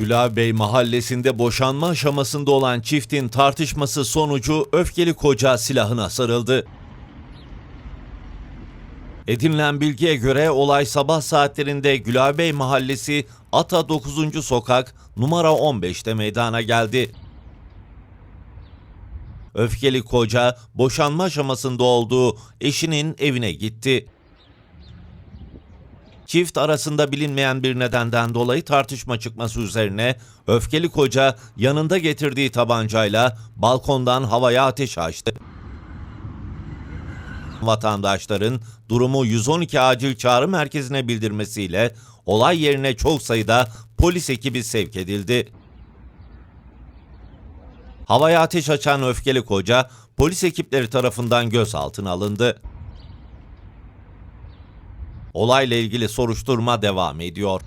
Gülabey mahallesinde boşanma aşamasında olan çiftin tartışması sonucu öfkeli koca silahına sarıldı. Edinilen bilgiye göre olay sabah saatlerinde Gülabey Mahallesi Ata 9. Sokak numara 15'te meydana geldi. Öfkeli koca boşanma aşamasında olduğu eşinin evine gitti. Çift arasında bilinmeyen bir nedenden dolayı tartışma çıkması üzerine öfkeli koca yanında getirdiği tabancayla balkondan havaya ateş açtı. Vatandaşların durumu 112 acil çağrı merkezine bildirmesiyle olay yerine çok sayıda polis ekibi sevk edildi. Havaya ateş açan öfkeli koca polis ekipleri tarafından gözaltına alındı. Olayla ilgili soruşturma devam ediyor.